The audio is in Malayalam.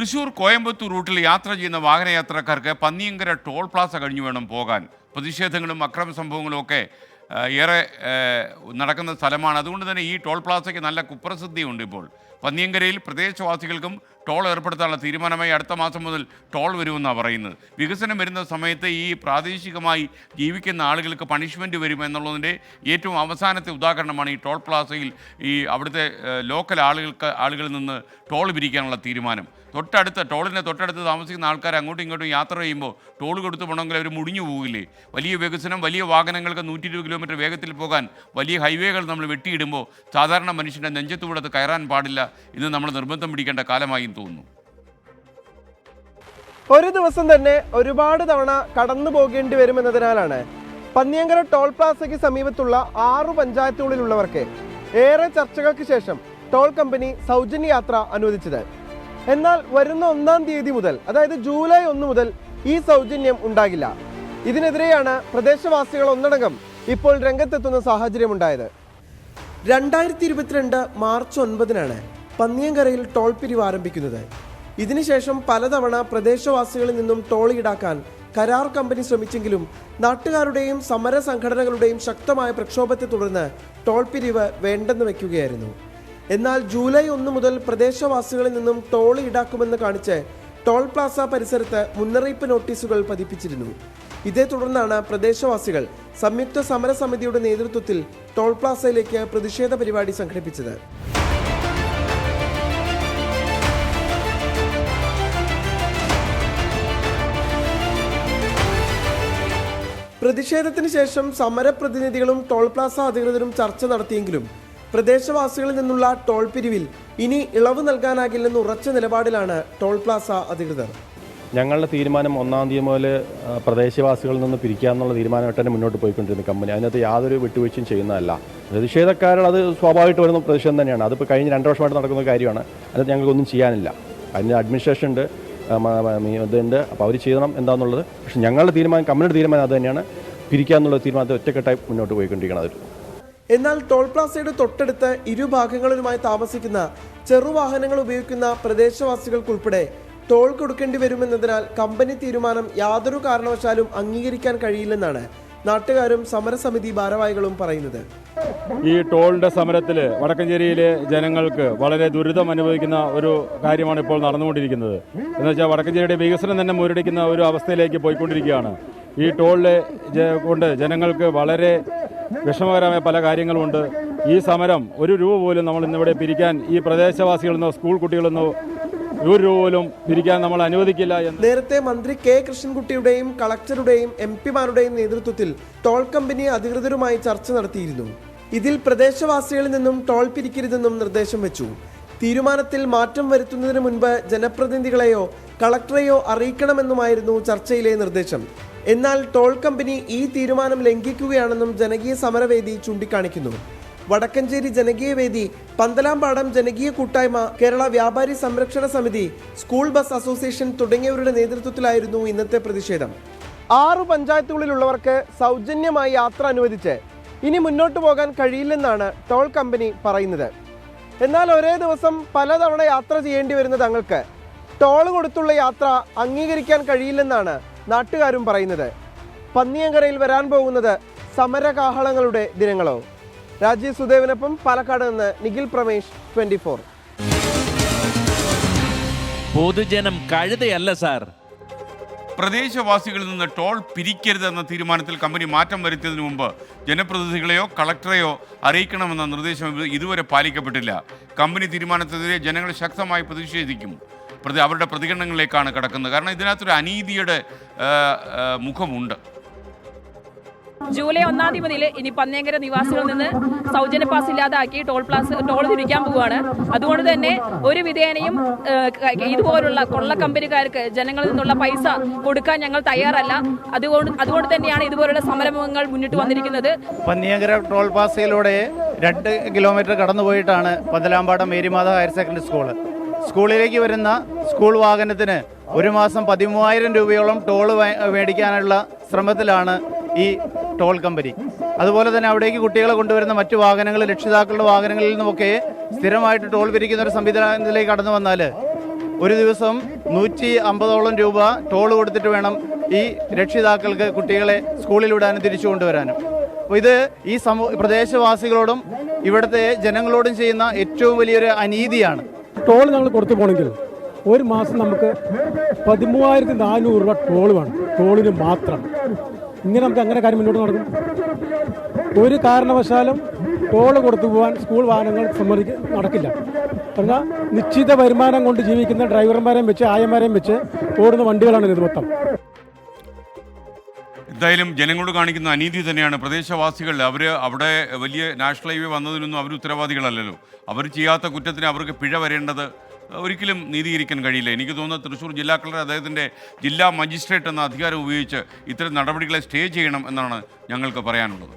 തൃശൂർ കോയമ്പത്തൂർ റൂട്ടിൽ യാത്ര ചെയ്യുന്ന വാഹനയാത്രക്കാർക്ക് പന്നിയങ്കര ടോൾ പ്ലാസ കഴിഞ്ഞു വേണം പോകാൻ. പ്രതിഷേധങ്ങളും അക്രമ സംഭവങ്ങളും ഒക്കെ ഏറെ നടക്കുന്ന സ്ഥലമാണ്. അതുകൊണ്ട് തന്നെ ഈ ടോൾ പ്ലാസയ്ക്ക് നല്ല കുപ്രസിദ്ധിയുണ്ട് ഇപ്പോൾ. പന്നിയങ്കരയിൽ പ്രദേശവാസികൾക്കും ടോൾ ഏർപ്പെടുത്താനുള്ള തീരുമാനമായി അടുത്ത മാസം മുതൽ ടോൾ വരുമെന്നാണ് പറയുന്നത്. വികസനം വരുന്ന സമയത്ത് ഈ പ്രാദേശികമായി ജീവിക്കുന്ന ആളുകൾക്ക് പണിഷ്മെന്റ് വരും എന്നുള്ളതിന്റെ ഏറ്റവും അവസാനത്തെ ഉദാഹരണമാണ് ഈ ടോൾ പ്ലാസയിൽ ഈ അവിടുത്തെ ലോക്കൽ ആളുകൾക്ക് ആളുകളിൽ നിന്ന് ടോൾ പിരിക്കാനുള്ള തീരുമാനം. തൊട്ടടുത്ത ടോളിന്റെ തൊട്ടടുത്ത് താമസിക്കുന്ന ആൾക്കാർ അങ്ങോട്ടും ഇങ്ങോട്ടും യാത്ര ചെയ്യുമ്പോൾ ടോൾ കൊടുത്ത് പോകണമെങ്കിൽ അവർ മുടിഞ്ഞു പോകില്ലേ? വലിയ വികസനം വലിയ വാഹനങ്ങൾക്ക് നൂറ്റി ഇരുപത് കിലോമീറ്റർ വേഗത്തിൽ പോകാൻ വലിയ ഹൈവേകൾ നമ്മൾ വെട്ടിയിടുമ്പോൾ സാധാരണ മനുഷ്യന്റെ നെഞ്ചത്തുകൂടെ അത് കയറാൻ പാടില്ല ഇന്ന് നമ്മൾ നിർബന്ധം പിടിക്കേണ്ട കാലമായും തോന്നുന്നു. ഒരു ദിവസം തന്നെ ഒരുപാട് തവണ കടന്നു പോകേണ്ടി വരുമെന്നതിനാലാണ് പന്നിയങ്കര ടോൾ പ്ലാസയ്ക്ക് സമീപത്തുള്ള ആറു പഞ്ചായത്തുകളിലുള്ളവർക്ക് ഏറെ ചർച്ചകൾക്ക് ശേഷം ടോൾ കമ്പനി സൗജന്യ യാത്ര അനുവദിച്ചത്. എന്നാൽ വരുന്ന ഒന്നാം തീയതി മുതൽ അതായത് ജൂലൈ ഒന്ന് മുതൽ ഈ സൗജന്യം ഉണ്ടാകില്ല. ഇതിനെതിരെയാണ് പ്രദേശവാസികൾ ഒന്നടങ്കം ഇപ്പോൾ രംഗത്തെത്തുന്ന സാഹചര്യമുണ്ടായത്. രണ്ടായിരത്തി ഇരുപത്തിരണ്ട് മാർച്ച് ഒൻപതിനാണ് പന്നിയങ്കരയിൽ ടോൾ പിരിവ് ആരംഭിക്കുന്നത്. ഇതിനുശേഷം പലതവണ പ്രദേശവാസികളിൽ നിന്നും ടോൾ ഈടാക്കാൻ കരാർ കമ്പനി ശ്രമിച്ചെങ്കിലും നാട്ടുകാരുടെയും സമര സംഘടനകളുടെയും ശക്തമായ പ്രക്ഷോഭത്തെ തുടർന്ന് ടോൾ പിരിവ് വേണ്ടെന്ന് വയ്ക്കുകയായിരുന്നു. എന്നാൽ ജൂലൈ ഒന്ന് മുതൽ പ്രദേശവാസികളിൽ നിന്നും ടോൾ ഈടാക്കുമെന്ന് കാണിച്ച് ടോൾ പ്ലാസ പരിസരത്ത് മുന്നറിയിപ്പ് നോട്ടീസുകൾ പതിപ്പിച്ചിരുന്നു. ഇതേ തുടർന്നാണ് പ്രദേശവാസികൾ സംയുക്ത സമരസമിതിയുടെ നേതൃത്വത്തിൽ ടോൾ പ്ലാസയിലേക്ക് പ്രതിഷേധ പരിപാടി സംഘടിപ്പിച്ചത്. പ്രതിഷേധത്തിന് ശേഷം സമരപ്രതിനിധികളും ടോൾ പ്ലാസ അധികൃതരും ചർച്ച നടത്തിയെങ്കിലും പ്രദേശവാസികളിൽ നിന്നുള്ള ടോൾ പിരിവിൽ ഇനി ഇളവ് നൽകാനാകില്ലെന്ന് ഉറച്ച നിലപാടിലാണ് ടോൾ പ്ലാസ അധികൃതർ. ഞങ്ങളുടെ തീരുമാനം ഒന്നാം തീയതി മുതൽ പ്രദേശവാസികളിൽ നിന്ന് പിരിക്കാന്നുള്ള തീരുമാനമായിട്ട് തന്നെ മുന്നോട്ട് പോയിക്കൊണ്ടിരുന്ന കമ്പനി. അതിനകത്ത് യാതൊരു വിട്ടുവീഴ്ചയും ചെയ്യുന്നതല്ല. പ്രതിഷേധക്കാരുടെ അത് സ്വാഭാവികമായിട്ട് വരുന്ന പ്രതിഷേധം തന്നെയാണ്. അതിപ്പോൾ കഴിഞ്ഞ രണ്ട് വർഷമായിട്ട് നടക്കുന്ന കാര്യമാണ്. അതിനകത്ത് ഞങ്ങൾക്കൊന്നും ചെയ്യാനില്ല. അതിന് അഡ്മിനിസ്ട്രേഷൻ ഉണ്ട് ഇതുണ്ട്. അപ്പോൾ അവർ ചെയ്യണം എന്താണെന്നുള്ളത് പക്ഷേ ഞങ്ങളുടെ തീരുമാനം കമ്പനിയുടെ തീരുമാനം അത് തന്നെയാണ്. പിരിക്കാന്നുള്ള തീരുമാനത്തെ ഒറ്റക്കെട്ടായി മുന്നോട്ട് പോയിക്കൊണ്ടിരിക്കുന്നത് എന്നാൽ ടോൾ പ്ലാസയുടെ തൊട്ടടുത്ത് ഇരുഭാഗങ്ങളിലുമായി താമസിക്കുന്ന ചെറുവാഹനങ്ങൾ ഉപയോഗിക്കുന്ന പ്രദേശവാസികൾക്കുൾപ്പെടെ ടോൾ കൊടുക്കേണ്ടി വരുമെന്നതിനാൽ കമ്പനി തീരുമാനം യാതൊരു കാരണവശാലും അംഗീകരിക്കാൻ കഴിയില്ലെന്നാണ് നാട്ടുകാരും സമരസമിതി ഭാരവാഹികളും പറയുന്നത്. ഈ ടോളിന്റെ സമരത്തിൽ വടക്കഞ്ചേരിയിലെ ജനങ്ങൾക്ക് വളരെ ദുരിതം അനുഭവിക്കുന്ന ഒരു കാര്യമാണ് ഇപ്പോൾ നടന്നുകൊണ്ടിരിക്കുന്നത്. എന്നുവെച്ചാൽ വടക്കഞ്ചേരിയുടെ വികസനം തന്നെ മുരടിക്കുന്ന ഒരു അവസ്ഥയിലേക്ക് പോയിക്കൊണ്ടിരിക്കുകയാണ്. ഈ ടോളിലെ ജ- കൊണ്ട് ജനങ്ങൾക്ക് വളരെ വിഷമകരമായ പല കാര്യങ്ങളുമുണ്ട് ഈ സമരം ഒരു രൂപ പോലും നമ്മൾ ഇന്നിവിടെ പിരിക്കാൻ ഈ പ്രദേശവാസികളെന്നോ സ്കൂൾ കുട്ടികളെന്നോ ഒരു രൂപ പോലും പിരിക്കാൻ നമ്മൾ അനുവദിക്കില്ല എന്ന്. നേരത്തെ മന്ത്രി കെ കൃഷ്ണൻകുട്ടിയുടെയും കളക്ടറുടെയും എം പിമാരുടെയും നേതൃത്വത്തിൽ ടോൾ കമ്പനി അധികൃതരുമായി ചർച്ച നടത്തിയിരുന്നു. ഇതിൽ പ്രദേശവാസികളിൽ നിന്നും ടോൾ പിരിക്കരുതെന്നും നിർദ്ദേശം വെച്ചു. തീരുമാനത്തിൽ മാറ്റം വരുത്തുന്നതിന് മുൻപ് ജനപ്രതിനിധികളെയോ കളക്ടറെയോ അറിയിക്കണമെന്നുമായിരുന്നു ചർച്ചയിലെ നിർദ്ദേശം. എന്നാൽ ടോൾ കമ്പനി ഈ തീരുമാനം ലംഘിക്കുകയാണെന്നും ജനകീയ സമരവേദി ചൂണ്ടിക്കാണിക്കുന്നു. വടക്കഞ്ചേരി ജനകീയ വേദി പന്തലാംപാടം ജനകീയ കൂട്ടായ്മ കേരള വ്യാപാരി സംരക്ഷണ സമിതി സ്കൂൾ ബസ് അസോസിയേഷൻ തുടങ്ങിയവരുടെ നേതൃത്വത്തിലായിരുന്നു ഇന്നത്തെ പ്രതിഷേധം. ആറു പഞ്ചായത്തുകളിലുള്ളവർക്ക് സൗജന്യമായി യാത്ര അനുവദിച്ച് ഇനി മുന്നോട്ട് പോകാൻ കഴിയില്ലെന്നാണ് ടോൾ കമ്പനി പറയുന്നത്. എന്നാൽ ഒരേ ദിവസം പലതവണ യാത്ര ചെയ്യേണ്ടി വരുന്ന തങ്ങൾക്ക് ടോൾ കൊടുത്തുള്ള യാത്ര അംഗീകരിക്കാൻ കഴിയില്ലെന്നാണ് നാട്ടുകാരും പറയുന്നത്. പന്നിയങ്കരയിൽ വരാൻ പോകുന്നത് സമരകാഹളങ്ങളുടെ ദിനങ്ങളോ? രാജീവ് സുദേവിനൊപ്പം പാലക്കാട് നിന്ന് നിഖിൽ പ്രമേഷ് ട്വന്റി ഫോർ. പൊതുജനം കഴുതയല്ല സാർ. പ്രദേശവാസികളിൽ നിന്ന് ടോൾ പിരിക്കരുതെന്ന തീരുമാനത്തിൽ കമ്പനി മാറ്റം വരുത്തിയതിനു മുമ്പ് ജനപ്രതിനിധികളെയോ കളക്ടറെയോ അറിയിക്കണമെന്ന നിർദ്ദേശം ഇതുവരെ പാലിക്കപ്പെട്ടില്ല. കമ്പനി തീരുമാനത്തിനെതിരെ ജനങ്ങൾ ശക്തമായി പ്രതിഷേധിക്കും. പ്രതി അവരുടെ പ്രതികരണങ്ങളിലേക്കാണ് കിടക്കുന്നത്. കാരണം ഇതിനകത്തൊരു അനീതിയുടെ മുഖമുണ്ട്. ജൂലൈ ഒന്നാം തീയതി മുതൽ ഇനി പന്നിയങ്കര നിവാസികളിൽ നിന്ന് സൗജന്യ പാസ് ഇല്ലാതാക്കി ടോൾ പ്ലാസ് ടോൾ തിരിക്കാൻ പോവുകയാണ്. അതുകൊണ്ട് തന്നെ ഒരു വിധേനയും ഇതുപോലുള്ള കൊള്ള കമ്പനിക്കാർക്ക് ജനങ്ങളിൽ നിന്നുള്ള പൈസ കൊടുക്കാൻ ഞങ്ങൾ തയ്യാറല്ല. അതുകൊണ്ട് അതുകൊണ്ട് തന്നെയാണ് ഇതുപോലുള്ള സമരമുഖങ്ങൾ മുന്നിട്ട് വന്നിരിക്കുന്നത്. പന്നിയങ്കര ടോൾ പാസയിലൂടെ രണ്ട് kilometre കടന്നുപോയിട്ടാണ് Panthalampadam Marymatha higher secondary school. സ്കൂളിലേക്ക് വരുന്ന സ്കൂൾ വാഹനത്തിന് ഒരു മാസം പതിമൂവായിരം രൂപയോളം ടോൾ മേടിക്കാനുള്ള ശ്രമത്തിലാണ് ഈ ടോൾ കമ്പനി. അതുപോലെ തന്നെ അവിടേക്ക് കുട്ടികളെ കൊണ്ടുവരുന്ന മറ്റു വാഹനങ്ങൾ രക്ഷിതാക്കളുടെ വാഹനങ്ങളിൽ നിന്നുമൊക്കെ സ്ഥിരമായിട്ട് ടോൾ പിരിക്കുന്ന ഒരു സംവിധാനത്തിലേക്ക് കടന്നു വന്നാൽ ഒരു ദിവസം നൂറ്റി അമ്പതോളം രൂപ ടോൾ കൊടുത്തിട്ട് വേണം ഈ രക്ഷിതാക്കൾക്ക് കുട്ടികളെ സ്കൂളിൽ വിടാനും തിരിച്ചു കൊണ്ടുവരാനും. അപ്പോൾ ഇത് ഈ സമൂഹ പ്രദേശവാസികളോടും ഇവിടുത്തെ ജനങ്ങളോടും ചെയ്യുന്ന ഏറ്റവും വലിയൊരു അനീതിയാണ്. ടോൾ ഞങ്ങൾ കൊടുത്തു പോകണമെങ്കിൽ ഒരു മാസം നമുക്ക് പതിമൂവായിരത്തി നാനൂറ് രൂപ ടോൾ വേണം. ടോളിന് മാത്രം. ഇങ്ങനെ നമുക്ക് അങ്ങനെ കാര്യം മുന്നോട്ട് നടക്കും. ഒരു കാരണവശാലും ടോൾ കൊടുത്തു പോകാൻ സ്കൂൾ വാഹനങ്ങൾ സമ്മതിക്ക നടക്കില്ല. എന്നാൽ നിശ്ചിത വരുമാനം കൊണ്ട് ജീവിക്കുന്ന ഡ്രൈവർമാരെയും വെച്ച് ആയമാരെയും വെച്ച് ഓടുന്ന വണ്ടികളാണ് ഇത് മൊത്തം. എന്തായാലും ജനങ്ങളോട് കാണിക്കുന്ന അനീതി തന്നെയാണ്. പ്രദേശവാസികൾ അവർ അവിടെ വലിയ നാഷണൽ ഹൈവേ വന്നതിനൊന്നും അവർ ഉത്തരവാദികളല്ലല്ലോ. അവർ ചെയ്യാത്ത കുറ്റത്തിന് അവർക്ക് പിഴ വരേണ്ടത് ഒരിക്കലും നീതീകരിക്കാൻ കഴിയില്ല. എനിക്ക് തോന്നുന്നത് തൃശ്ശൂർ ജില്ലാ കളക്ടർ അദ്ദേഹത്തിന്റെ ജില്ലാ മജിസ്ട്രേറ്റ് എന്ന അധികാരം ഉപയോഗിച്ച് ഇത്തരം നടപടികളെ സ്റ്റേ ചെയ്യണം എന്നാണ് ഞങ്ങൾക്ക് പറയാനുള്ളത്.